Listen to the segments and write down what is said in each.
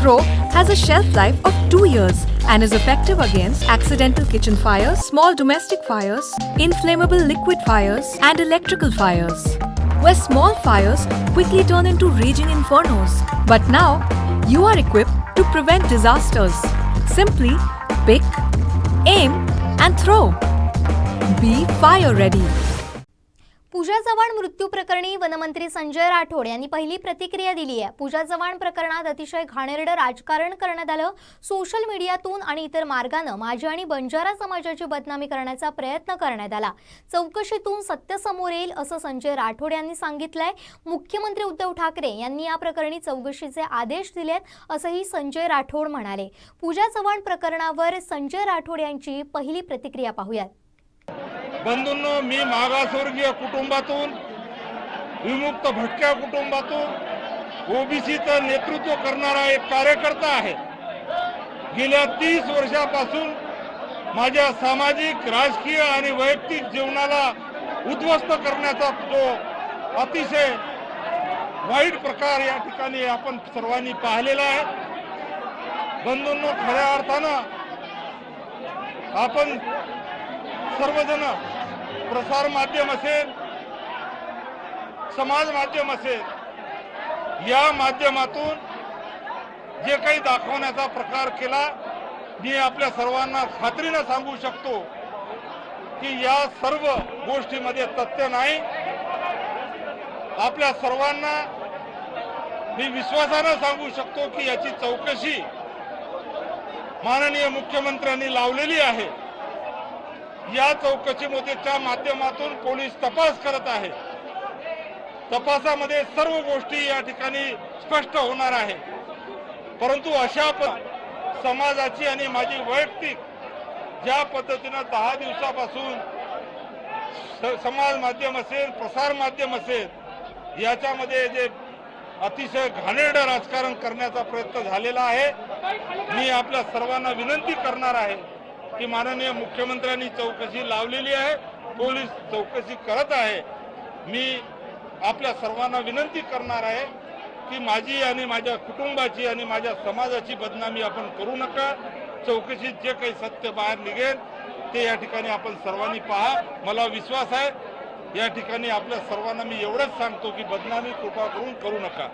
Throw has a shelf life of 2 years and is effective against accidental kitchen fires, small domestic fires, inflammable liquid fires, and electrical fires. Where small fires quickly turn into raging infernos. But now, you are equipped to prevent disasters. Simply pick, aim, and throw. Be fire ready. Pooja Chavan मृत्यू प्रकरणी वनमंत्री संजय राठोड यांनी पहिली प्रतिक्रिया दिली आहे. पूजा चव्हाण प्रकरणात अतिशय घाणेरडं राजकारण करण्यात आलं. सोशल मीडियातून आणि इतर मार्गानं माझी आणि बंजारा समाजाची बदनामी करण्याचा प्रयत्न करण्यात आला. चौकशीतून सत्य समोर येईल असं संजय राठोड यांनी सांगितलंय. मुख्यमंत्री उद्धव ठाकरे यांनी या प्रकरणी चौकशीचे आदेश दिलेत असंही संजय राठोड म्हणाले. पूजा चव्हाण प्रकरणावर संजय राठोड यांची पहिली प्रतिक्रिया पाहूयात. बंधूंनो मी मागासवर्गीय कुटुंबातून विमुक्त भटक्या कुटुंबातून ओबीसीचं नेतृत्व करणारा एक कार्यकर्ता आहे. गेल्या तीस वर्षापासून माझ्या सामाजिक राजकीय आणि वैयक्तिक जीवनाला उद्ध्वस्त करण्याचा तो अतिशय वाईट प्रकार या ठिकाणी आपण सर्वांनी पाहिलेला आहे. बंधूंनो खऱ्या अर्थानं आपण सर्वजण प्रसार माध्यम असेल समाज माध्यम असेल या माध्यमातून जे काही दाखवण्याचा प्रकार केला मी आपल्या सर्वांना खात्रीनं सांगू शकतो की या सर्व गोष्टीमध्ये तथ्य नाही. आपल्या सर्वांना मी विश्वासानं सांगू शकतो की याची चौकशी माननीय मुख्यमंत्र्यांनी लावलेली आहे. या चौकशीमध्येच्या माध्यमातून पोलीस तपास करत आहे. तपासामध्ये सर्व गोष्टी या ठिकाणी स्पष्ट होणार आहे. परंतु अशा प- समाजाची आणि माझी वैयक्तिक ज्या पद्धतीनं दहा दिवसापासून स- समाज माध्यम असेल प्रसार माध्यम असेल याच्यामध्ये जे अतिशय घाणेरडं राजकारण करण्याचा प्रयत्न झालेला आहे मी आपल्या सर्वांना विनंती करणार आहे. की माननीय मुख्यमंत्र्यांनी चौकशी लावलेली आहे पोलीस चौकशी करत आहे. मी आपल्या सर्वांना विनंती करणार आहे की माझी आणि माझ्या कुटुंबाची आणि माझ्या समाजाची बदनामी आपण करू नका. चौकशीत जे काही सत्य बाहेर निघेल ते या ठिकाणी आपण सर्वांनी पहा. मला विश्वास आहे या ठिकाणी आपल्या सर्वांना मी एवढंच सांगतो की बदनामी कृपा करून करू नका.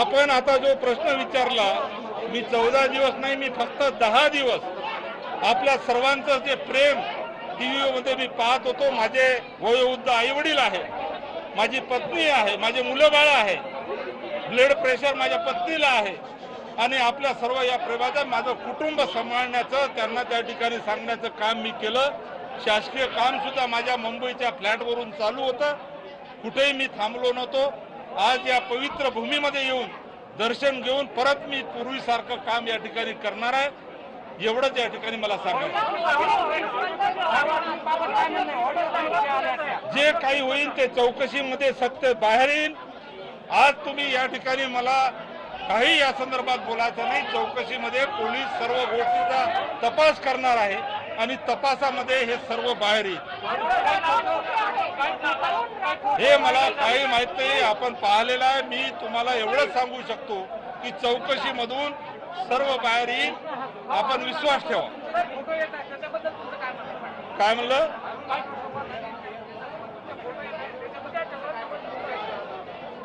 आपण आता जो प्रश्न विचारला मी चौदा दिवस नाही मी फक्त दहा दिवस आपल्या सर्वांचं जे प्रेम टीव्हीमध्ये मी पाहत होतो माझे वयोवृद्ध आईवडील आहे माझी पत्नी आहे माझे मुलं बाळ आहे ब्लड प्रेशर माझ्या पत्नीला आहे. आणि आपल्या सर्व या प्रेमाचं माझं कुटुंब सांभाळण्याचं त्यांना त्या ठिकाणी सांगण्याचं काम मी केलं. शासकीय काम सुद्धा माझ्या मुंबईच्या फ्लॅटवरून चालू होतं. कुठेही मी थांबलो नव्हतो. आज या पवित्र भूमीमध्ये येऊन दर्शन घेऊन परत मी पूर्वीसारखं काम या ठिकाणी करणार आहे. एवढंच या ठिकाणी मला सांगायचं जे काही होईल ते चौकशीमध्ये सत्य बाहेर येईल. आज तुम्ही या ठिकाणी मला काही या संदर्भात बोलायचं नाही. चौकशीमध्ये पोलीस सर्व गोष्टीचा तपास करणार आहे आणि तपासामध्ये हे सर्व बाहेर येईल. हे मला काही माहीत नाही. आपण पाहिलेलं आहे. मी तुम्हाला एवढंच सांगू शकतो की चौकशीमधून सर्व बाहेर येईल. आपण विश्वास ठेवा. काय म्हणलं?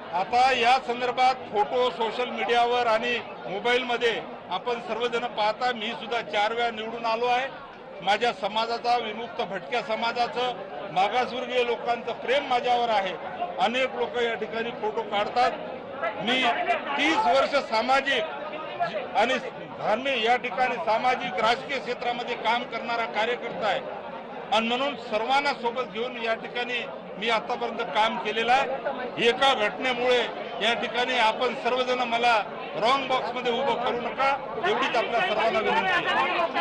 आता या संदर्भात फोटो सोशल मीडियावर आणि मोबाईलमध्ये आपण सर्वजण पाहता मी सुद्धा चार वेळा निवडून आलो आहे. माझ्या समाजाचा विमुक्त भटक्या समाजाचं मागासवर्गीय लोकांचं प्रेम माझ्यावर आहे. अनेक लोक या ठिकाणी फोटो काढतात. मी तीस वर्ष सामाजिक आणि धार्मिक या ठिकाणी सामाजिक राजकीय क्षेत्रामध्ये काम करणारा कार्यकर्ता आहे. आणि म्हणून सर्वांना सोबत घेऊन या ठिकाणी मी आतापर्यंत काम केलेलं आहे. एका घटनेमुळे या ठिकाणी आपण सर्वजण मला रॉंग बॉक्समध्ये उभं करू नका. एवढीच आपल्या सर्वांना विनंती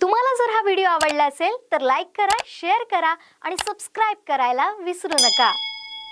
तुम्हाला जर हा व्हिडिओ आवडला असेल तर लाईक करा शेअर करा आणि सबस्क्राईब करायला विसरू नका.